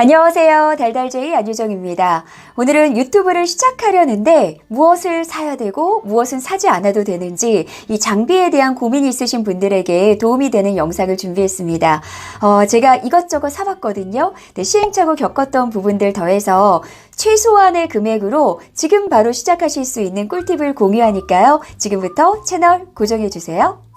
안녕하세요. 달달제이 안유정입니다. 오늘은 유튜브를 시작하려는데 무엇을 사야 되고 무엇은 사지 않아도 되는지 이 장비에 대한 고민이 있으신 분들에게 도움이 되는 영상을 준비했습니다. 어, 제가 이것저것 사봤거든요. 네, 시행착오 겪었던 부분들 더해서 최소한의 금액으로 지금 바로 시작하실 수 있는 꿀팁을 공유하니까요. 지금부터 채널 고정해주세요.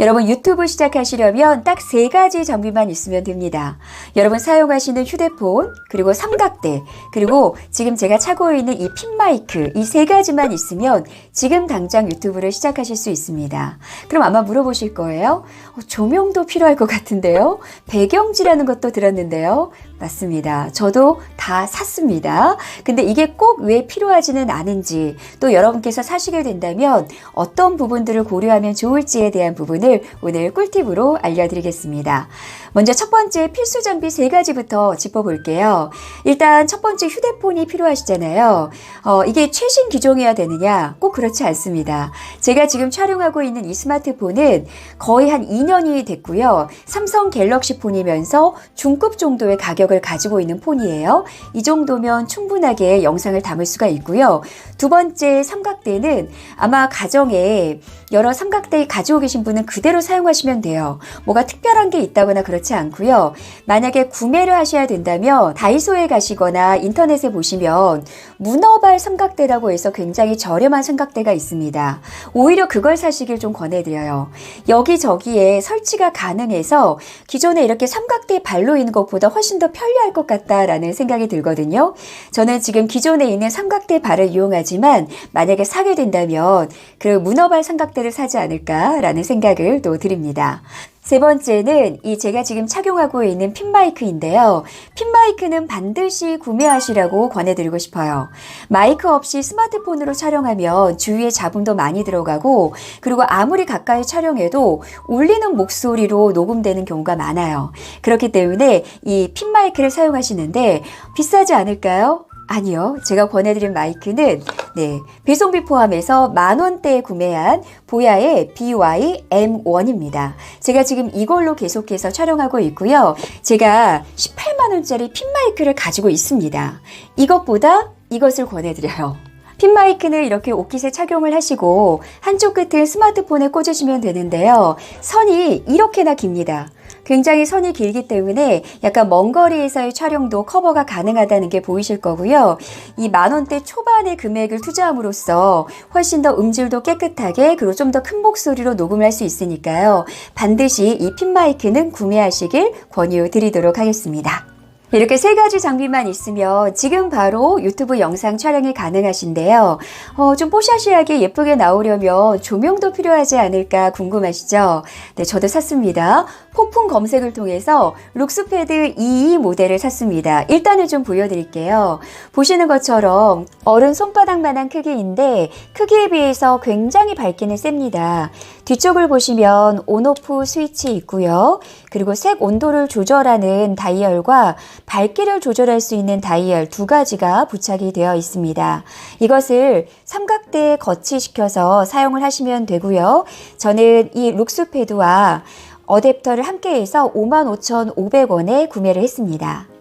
여러분 유튜브 시작하시려면 딱 세 가지 장비만 있으면 됩니다. 여러분 사용하시는 휴대폰, 그리고 삼각대, 그리고 지금 제가 차고 있는 이 핀마이크 이 세 가지만 있으면 지금 당장 유튜브를 시작하실 수 있습니다. 그럼 아마 물어보실 거예요. 어, 조명도 필요할 것 같은데요. 배경지라는 것도 들었는데요. 맞습니다. 저도 다 샀습니다. 근데 이게 꼭 왜 필요하지는 않은지 또 여러분께서 사시게 된다면 어떤 부분들을 고려하면 좋을지에 대한 부분을 오늘 꿀팁으로 알려드리겠습니다. 먼저 첫 번째 필수 장비 세 가지부터 짚어볼게요. 일단 첫 번째 휴대폰이 필요하시잖아요. 어, 이게 최신 기종이어야 되느냐? 꼭 그렇지 않습니다. 제가 지금 촬영하고 있는 이 스마트폰은 거의 한 2년이 됐고요. 삼성 갤럭시 폰이면서 중급 정도의 가격을 가지고 있는 폰이에요. 이 정도면 충분하게 영상을 담을 수가 있고요. 두 번째 삼각대는 아마 가정에 여러 삼각대 가지고 계신 분은 그대로 사용하시면 돼요. 뭐가 특별한 게 있다거나 그렇지 않고요. 만약에 구매를 하셔야 된다면 다이소에 가시거나 인터넷에 보시면 문어발 삼각대라고 해서 굉장히 저렴한 삼각대가 있습니다. 오히려 그걸 사시길 좀 권해드려요. 여기저기에 설치가 가능해서 기존에 이렇게 삼각대 발로 있는 것보다 훨씬 더 편리할 것 같다라는 생각이 들거든요. 저는 지금 기존에 있는 삼각대 발을 이용하지만 만약에 사게 된다면 그 문어발 삼각대 를 사지 않을까라는 생각을 또 드립니다. 세 번째는 이 제가 지금 착용하고 있는 핀마이크인데요. 핀마이크는 반드시 구매하시라고 권해드리고 싶어요. 마이크 없이 스마트폰으로 촬영하면 주위에 잡음도 많이 들어가고 그리고 아무리 가까이 촬영해도 울리는 목소리로 녹음되는 경우가 많아요. 그렇기 때문에 이 핀마이크를 사용하시는데 비싸지 않을까요? 아니요. 제가 권해드린 마이크는 네 배송비 포함해서 만 원대에 구매한 보야의 BY M1입니다. 제가 지금 이걸로 계속해서 촬영하고 있고요. 제가 18만 원짜리 핀 마이크를 가지고 있습니다. 이것보다 이것을 권해드려요. 핀 마이크는 이렇게 옷깃에 착용을 하시고 한쪽 끝은 스마트폰에 꽂으시면 되는데요. 선이 이렇게나 깁니다. 굉장히 선이 길기 때문에 약간 먼 거리에서의 촬영도 커버가 가능하다는 게 보이실 거고요. 이 만원대 초반의 금액을 투자함으로써 훨씬 더 음질도 깨끗하게 그리고 좀 더 큰 목소리로 녹음을 할 수 있으니까요. 반드시 이 핀 마이크는 구매하시길 권유 드리도록 하겠습니다. 이렇게 세 가지 장비만 있으면 지금 바로 유튜브 영상 촬영이 가능하신데요. 어, 좀 뽀샤시하게 예쁘게 나오려면 조명도 필요하지 않을까 궁금하시죠? 네, 저도 샀습니다. 폭풍 검색을 통해서 룩스패드 22 모델을 샀습니다. 일단은 좀 보여드릴게요. 보시는 것처럼 어른 손바닥만한 크기인데 크기에 비해서 굉장히 밝기는 셉니다. 뒤쪽을 보시면 온오프 스위치 있고요. 그리고 색 온도를 조절하는 다이얼과 밝기를 조절할 수 있는 다이얼 두 가지가 부착이 되어 있습니다. 이것을 삼각대에 거치시켜서 사용을 하시면 되고요. 저는 이 룩스 패드와 어댑터를 함께해서 55,500원에 구매를 했습니다.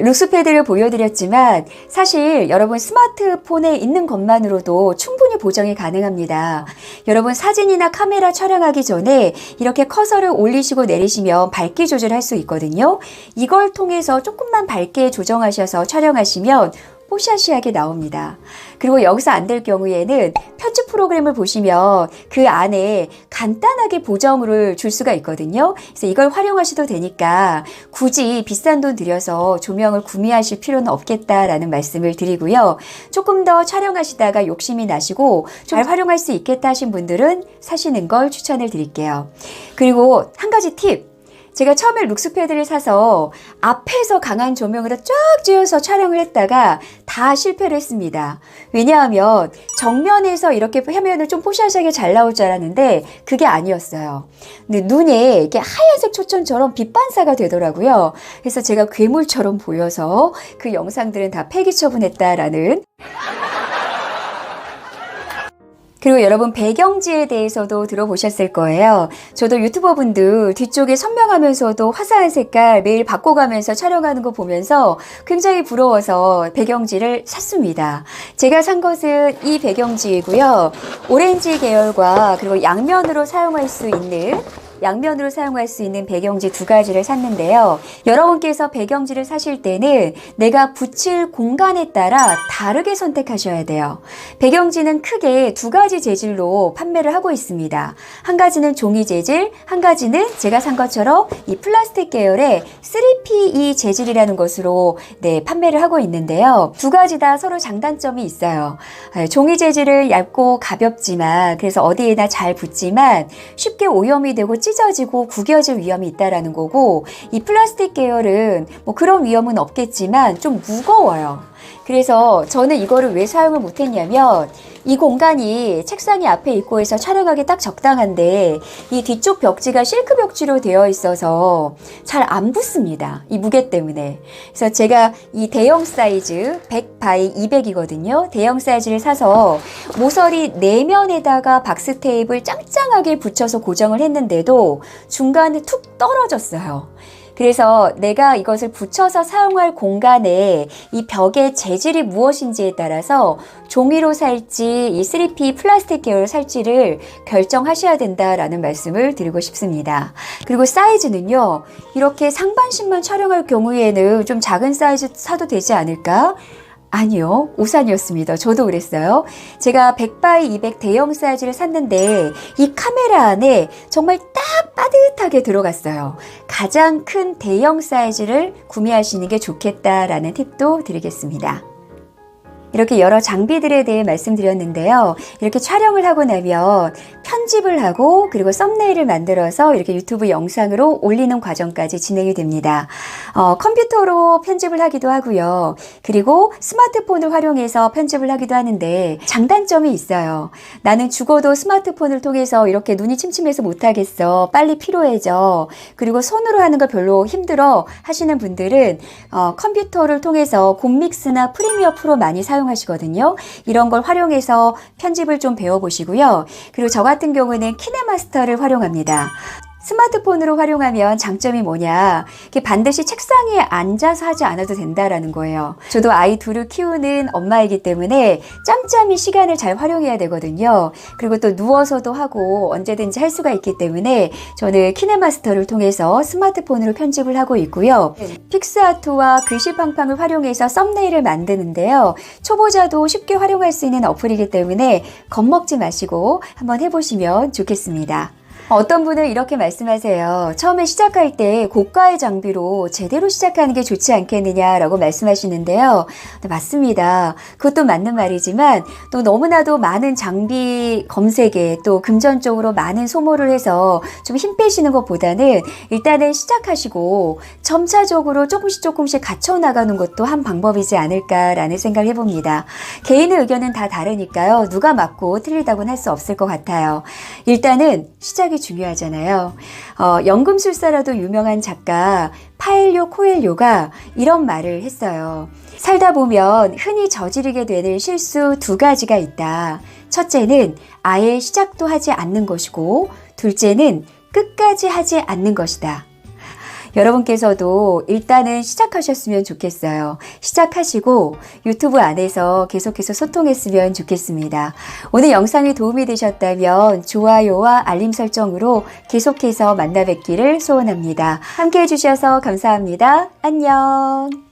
룩스패드를 보여드렸지만 사실 여러분 스마트폰에 있는 것만으로도 충분히 보정이 가능합니다. 여러분 사진이나 카메라 촬영하기 전에 이렇게 커서를 올리시고 내리시면 밝기 조절할 수 있거든요. 이걸 통해서 조금만 밝게 조정하셔서 촬영하시면 뽀샤시하게 나옵니다. 그리고 여기서 안 될 경우에는 편집 프로그램을 보시면 그 안에 간단하게 보정을 줄 수가 있거든요. 그래서 이걸 활용하셔도 되니까 굳이 비싼 돈 들여서 조명을 구매하실 필요는 없겠다라는 말씀을 드리고요. 조금 더 촬영하시다가 욕심이 나시고 잘 활용할 수 있겠다 하신 분들은 사시는 걸 추천을 드릴게요. 그리고 한 가지 팁. 제가 처음에 룩스패드를 사서 앞에서 강한 조명으로 쫙 쬐어서 촬영을 했다가 다 실패를 했습니다. 왜냐하면 정면에서 이렇게 화면을 좀 포샤시하게 잘 나올 줄 알았는데 그게 아니었어요. 근데 눈에 이렇게 하얀색 초점처럼 빛 반사가 되더라고요. 그래서 제가 괴물처럼 보여서 그 영상들은 다 폐기 처분했다라는 그리고 여러분 배경지에 대해서도 들어보셨을 거예요. 저도 유튜버분들 뒤쪽에 선명하면서도 화사한 색깔 매일 바꿔가면서 촬영하는 거 보면서 굉장히 부러워서 배경지를 샀습니다. 제가 산 것은 이 배경지이고요. 오렌지 계열과 그리고 양면으로 사용할 수 있는 양면으로 사용할 수 있는 배경지 두 가지를 샀는데요. 여러분께서 배경지를 사실 때는 내가 붙일 공간에 따라 다르게 선택하셔야 돼요. 배경지는 크게 두 가지 재질로 판매를 하고 있습니다. 한 가지는 종이 재질, 한 가지는 제가 산 것처럼 이 플라스틱 계열의 3PE 재질이라는 것으로 네, 판매를 하고 있는데요. 두 가지 다 서로 장단점이 있어요. 아, 종이 재질은 얇고 가볍지만 그래서 어디에나 잘 붙지만 쉽게 오염이 되고 찢어지고 구겨질 위험이 있다라는 거고 이 플라스틱 계열은 뭐 그런 위험은 없겠지만 좀 무거워요. 그래서 저는 이거를 왜 사용을 못했냐면 이 공간이 책상이 앞에 있고 해서 촬영하기 딱 적당한데 이 뒤쪽 벽지가 실크 벽지로 되어 있어서 잘 안 붙습니다. 이 무게 때문에. 그래서 제가 이 대형 사이즈 100 바이 200이거든요. 대형 사이즈를 사서 모서리 내면에다가 박스 테이프를 짱짱하게 붙여서 고정을 했는데도 중간에 툭 떨어졌어요. 그래서 내가 이것을 붙여서 사용할 공간에 이 벽의 재질이 무엇인지에 따라서 종이로 살지 이 3P 플라스틱 계열 살지를 결정하셔야 된다라는 말씀을 드리고 싶습니다. 그리고 사이즈는요. 이렇게 상반신만 촬영할 경우에는 좀 작은 사이즈 사도 되지 않을까? 아니요, 우산이었습니다. 저도 그랬어요. 제가 100바이 200 대형 사이즈를 샀는데 이 카메라 안에 정말 딱 빠듯하게 들어갔어요. 가장 큰 대형 사이즈를 구매하시는 게 좋겠다라는 팁도 드리겠습니다. 이렇게 여러 장비들에 대해 말씀드렸는데요. 이렇게 촬영을 하고 나면 편집을 하고 그리고 썸네일을 만들어서 이렇게 유튜브 영상으로 올리는 과정까지 진행이 됩니다. 어, 컴퓨터로 편집을 하기도 하고요. 그리고 스마트폰을 활용해서 편집을 하기도 하는데 장단점이 있어요. 나는 죽어도 스마트폰을 통해서 이렇게 눈이 침침해서 못하겠어. 빨리 피로해져. 그리고 손으로 하는 거 별로 힘들어 하시는 분들은 어, 컴퓨터를 통해서 곰믹스나 프리미어 프로 많이 사용 하시거든요. 이런 걸 활용해서 편집을 좀 배워보시고요. 그리고 저 같은 경우는 키네마스터를 활용합니다. 스마트폰으로 활용하면 장점이 뭐냐? 반드시 책상에 앉아서 하지 않아도 된다라는 거예요. 저도 아이 둘을 키우는 엄마이기 때문에 짬짬이 시간을 잘 활용해야 되거든요. 그리고 또 누워서도 하고 언제든지 할 수가 있기 때문에 저는 키네마스터를 통해서 스마트폰으로 편집을 하고 있고요. 픽스아트와 글씨팡팡을 활용해서 썸네일을 만드는데요. 초보자도 쉽게 활용할 수 있는 어플이기 때문에 겁먹지 마시고 한번 해보시면 좋겠습니다. 어떤 분은 이렇게 말씀하세요. 처음에 시작할 때 고가의 장비로 제대로 시작하는 게 좋지 않겠느냐라고 말씀하시는데요. 네, 맞습니다. 그것도 맞는 말이지만 또 너무나도 많은 장비 검색에 또 금전적으로 많은 소모를 해서 좀 힘 빼시는 것보다는 일단은 시작하시고 점차적으로 조금씩 조금씩 갖춰 나가는 것도 한 방법이지 않을까라는 생각을 해봅니다. 개인의 의견은 다 다르니까요. 누가 맞고 틀리다고는 할 수 없을 것 같아요. 일단은 시작 이 중요하잖아요. 어, 연금술사라도 유명한 작가 파엘료 코엘료가 이런 말을 했어요. 살다 보면 흔히 저지르게 되는 실수 두 가지가 있다. 첫째는 아예 시작도 하지 않는 것이고, 둘째는 끝까지 하지 않는 것이다. 여러분께서도 일단은 시작하셨으면 좋겠어요. 시작하시고 유튜브 안에서 계속해서 소통했으면 좋겠습니다. 오늘 영상이 도움이 되셨다면 좋아요와 알림 설정으로 계속해서 만나 뵙기를 소원합니다. 함께 해주셔서 감사합니다. 안녕.